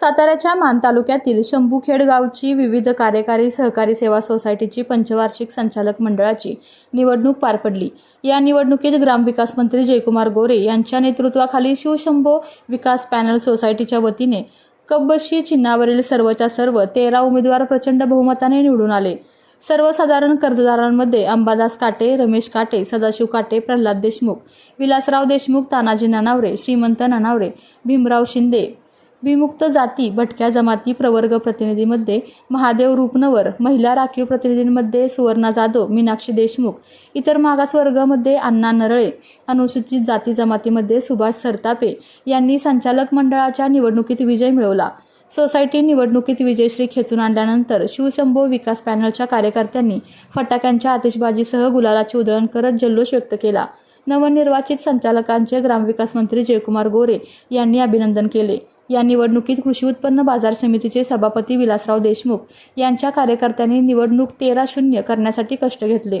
साताऱ्याच्या मान तालुक्यातील शंभूखेड गावची विविध कार्यकारी सहकारी सेवा सोसायटीची पंचवार्षिक संचालक मंडळाची निवडणूक पार पडली. या निवडणुकीत ग्रामविकास मंत्री जयकुमार गोरे यांच्या नेतृत्वाखाली शिवशंभो विकास पॅनल सोसायटीच्या वतीने कब्बशी चिन्हावरील सर्वच्या सर्व तेरा उमेदवार प्रचंड बहुमताने निवडून आले. सर्वसाधारण कर्जदारांमध्ये अंबादास काटे रमेश काटे सदाशिव काटे प्रल्हाद देशमुख विलासराव देशमुख तानाजी नानावरे श्रीमंत नानावरे भीमराव शिंदे विमुक्त जाती भटक्या जमाती प्रवर्ग प्रतिनिधीमध्ये महादेव रूपनवर महिला राखीव प्रतिनिधींमध्ये सुवर्णा जाधव मीनाक्षी देशमुख इतर मागास वर्गामध्ये अण्णा नरळे अनुसूचित जाती जमातीमध्ये सुभाष सरतापे यांनी संचालक मंडळाच्या निवडणुकीत विजय मिळवला. सोसायटी निवडणुकीत विजयश्री खेचून आणल्यानंतर शिवशंभो विकास पॅनलच्या कार्यकर्त्यांनी फटाक्यांच्या आतिषबाजीसह गुलालाची उधळण करत जल्लोष व्यक्त केला. नवनिर्वाचित संचालकांचे ग्रामविकास मंत्री जयकुमार गोरे यांनी अभिनंदन केले. या निवडणुकीत कृषी उत्पन्न बाजार समितीचे सभापती विलासराव देशमुख यांच्या कार्यकर्त्यांनी निवडणूक तेरा शून्य करण्यासाठी कष्ट घेतले.